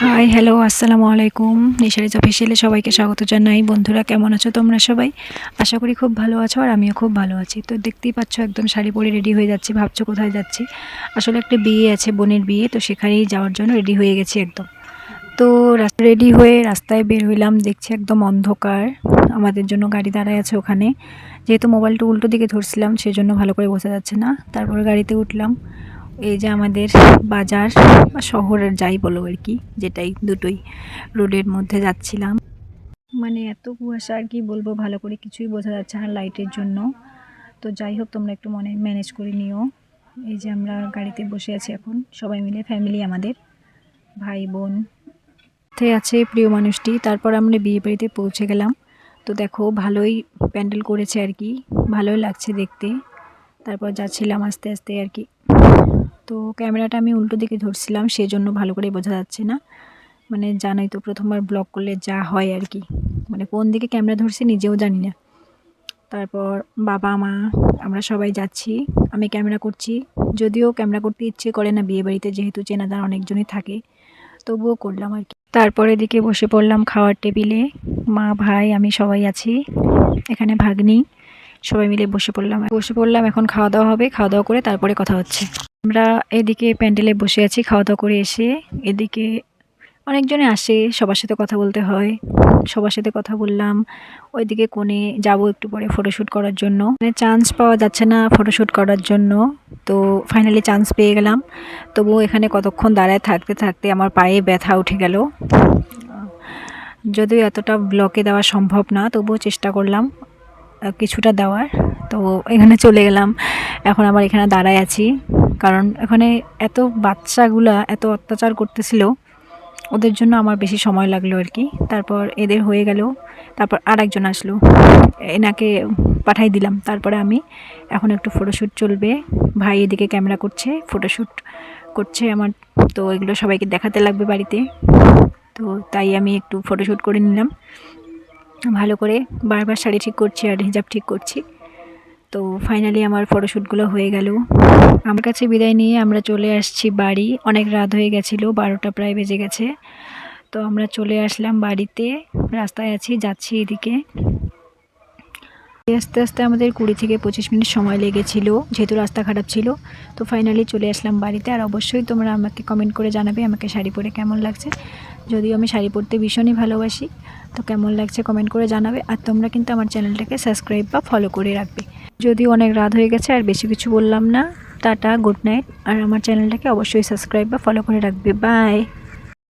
Hi hello আসসালামু আলাইকুম। নিশারিজ অফিসিয়ালে সবাইকে স্বাগত জানাই। বন্ধুরা কেমন আছো তোমরা সবাই? আশা করি খুব ভালো আছো আর আমিও খুব ভালো আছি। তো দেখতেই পাচ্ছ একদম শাড়ি পরে রেডি হয়ে যাচ্ছি। ভাবছ কোথায় যাচ্ছি? আসলে একটা বিয়ে আছে বোনের বিয়ে তো সেখানেই যাওয়ার জন্য রেডি হয়ে গেছি একদম। তো রেডি হয়ে রাস্তায় বের হইলাম। দেখছি একদম অন্ধকার। আমাদের জন্য গাড়ি দাঁড়ায় আছে ওখানে। যেহেতু মোবাইলটা উল্টো দিকে ধরছিলাম, সেজন্য ভালো করে বোঝা যাচ্ছে না। তারপরে গাড়িতে উঠলাম। এই যে আমাদের বাজার বা শহরের যাই বলো আর কি, যেটাই দুটোই রোডের মধ্যে যাচ্ছিলাম। মানে এত কুয়াশা আর কি বলব, ভালো করে কিছুই বোঝা যাচ্ছে না লাইটের জন্য। তো যাই হোক, তোমরা একটু মনে ম্যানেজ করে নিও। এই যে আমরা গাড়িতে বসে আছি এখন, সবাই মিলে ফ্যামিলি আমাদের, ভাই, বোন। আছে প্রিয় মানুষটি, তারপর আমরা বিয়ে বাড়িতে পৌঁছে গেলাম। তো দেখো ভালোই প্যান্ডেল করেছে আর কি, ভালোই লাগছে দেখতে। তারপর যাচ্ছিলাম আস্তে আস্তে আর কি। তো ক্যামেরাটা আমি উল্টো দিকে ধরছিলাম, সেজন্য ভালো করে বোঝা যাচ্ছে না। মানে জানোই তো, প্রথমবার ব্লগ করলে যা হয় আর কি। মানে কোন দিকে ক্যামেরা ধরছি নিজেও জানি না। তারপর বাবা, মা, আমরা সবাই যাচ্ছি, আমি ক্যামেরা করছি। যদিও ক্যামেরা করতে ইচ্ছে করে না বিয়ে বাড়িতে, যেহেতু চেনাদার অনেকজনই থাকে, তবুও করলাম আর কি। তারপর এদিকে বসে পড়লাম খাওয়ার টেবিলে। মা, ভাই, আমি সবাই আছি। এখানে ভাগ্নি। সবাই মিলে বসে পড়লাম। বসে পড়লাম, এখন খাওয়া দাওয়া হবে। খাওয়া দাওয়া করে তারপরে কথা হচ্ছে। আমরা এদিকে প্যান্ডেলে বসে আছি খাওয়া দাওয়া করে এসে। এদিকে অনেকজনে আসে, সবার সাথে কথা বলতে হয়। সবার সাথে কথা বললাম। ওইদিকে কোণে যাব একটু পরে ফটোশ্যুট করার জন্য। মানে চান্স পাওয়া যাচ্ছে না ফটোশ্যুট করার জন্য। তো ফাইনালি চান্স পেয়ে গেলাম। তবুও এখানে কতক্ষণ দাঁড়ায় থাকতে থাকতে আমার পায়ে ব্যথা উঠে গেল। যদিও এতটা ব্লকে দেওয়া সম্ভব না, তবুও চেষ্টা করলাম কিছুটা দেওয়ার। তো এখানে চলে গেলাম, এখন আবার এখানে দাঁড়ায় আছি। কারণ এখানে এত বাচ্চাগুলা এত অত্যাচার করতেছিল, ওদের জন্য আমার বেশি সময় লাগল আর কি। তারপর এদের হয়ে গেল, তারপর আর একজন আসলো। এনাকে পাঠাই দিলাম, তারপরে আমি এখন একটু ফটোশ্যুট চলবে। ভাই এদিকে ক্যামেরা করছে ফটোশ্যুট করছে আমার, তো এগুলো সবাইকে দেখাতে লাগবে বাড়িতে। তো তাই আমি একটু ফটোশ্যুট করে নিলাম। ভালো করে বারবার শাড়ি ঠিক করছি আর হিজাব ঠিক করছি। তো ফাইনালি আমার ফটোশ্যুটগুলো হয়ে গেল। আমার কাছে বিদায় নিয়ে আমরা চলে আসছি বাড়ি। অনেক রাত হয়ে গেছিল, বারোটা প্রায় বেজে গেছে। তো আমরা চলে আসলাম বাড়িতে। রাস্তায় আছি, যাচ্ছি এদিকে। আস্তে আস্তে আমাদের কুড়ি থেকে পঁচিশ মিনিট সময় লেগেছিল, যেহেতু রাস্তা খারাপ ছিল। তো ফাইনালি চলে আসলাম বাড়িতে। আর অবশ্যই তোমরা আমাকে কমেন্ট করে জানাবে আমাকে শাড়ি পরে কেমন লাগছে। যদিও আমি শাড়ি পরতে ভীষণই ভালোবাসি, তো কেমন লাগছে কমেন্ট করে জানাবে। আর তোমরা কিন্তু আমার চ্যানেলটাকে সাবস্ক্রাইব বা ফলো করে রাখবে। যদিও অনেক রাত হয়ে গেছে, আর বেশি কিছু বললাম না। টাটা গুড নাইট আর আমার চ্যানেলটাকে অবশ্যই সাবস্ক্রাইব বা ফলো করে রাখবে। বাই